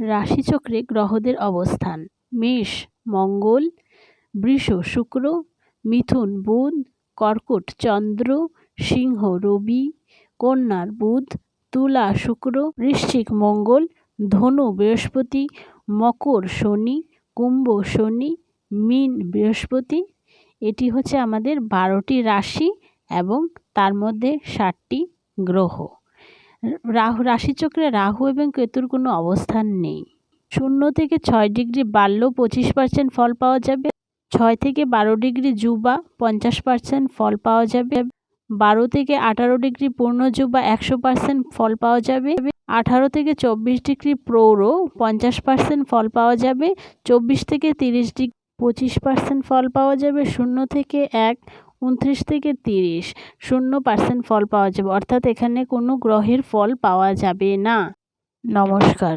রাশিচক্রে গ্রহদের অবস্থান। মেষ, মঙ্গল, বৃষ, শুক্র, মিথুন, বুধ, কর্কট, চন্দ্র, সিংহ, রবি, কন্যার বুধ, তুলা, শুক্র, বৃশ্চিক মঙ্গল, ধনু, বৃহস্পতি, মকর, শনি, কুম্ভ, শনি, মিন, বৃহস্পতি। এটি হচ্ছে আমাদের বারোটি রাশি এবং তার মধ্যে ষাটটি গ্রহ। রাহু, রাশিচক্রে রাহু এবং কেতুর কোনো অবস্থান নেই। শূন্য থেকে ছয় ডিগ্রি বাড়লেও পঁচিশ পার্সেন্ট ফল পাওয়া যাবে। ছয় থেকে বারো ডিগ্রি জুবা পঞ্চাশ পার্সেন্ট ফল পাওয়া যাবে। বারো থেকে আঠারো ডিগ্রি পূর্ণ জুবা একশো পার্সেন্ট ফল পাওয়া যাবে। আঠারো থেকে চব্বিশ ডিগ্রি প্রৌঢ় পঞ্চাশ পার্সেন্ট ফল পাওয়া যাবে। চব্বিশ থেকে তিরিশ ডিগ্রি পঁচিশ পার্সেন্ট ফল পাওয়া যাবে। শূন্য থেকে এক উনত্রিশ থেকে তিরিশ, শূন্য পার্সেন্ট ফল পাওয়া যাবে। অর্থাৎ এখানে কোনো গ্রহের ফল পাওয়া যাবে না। নমস্কার।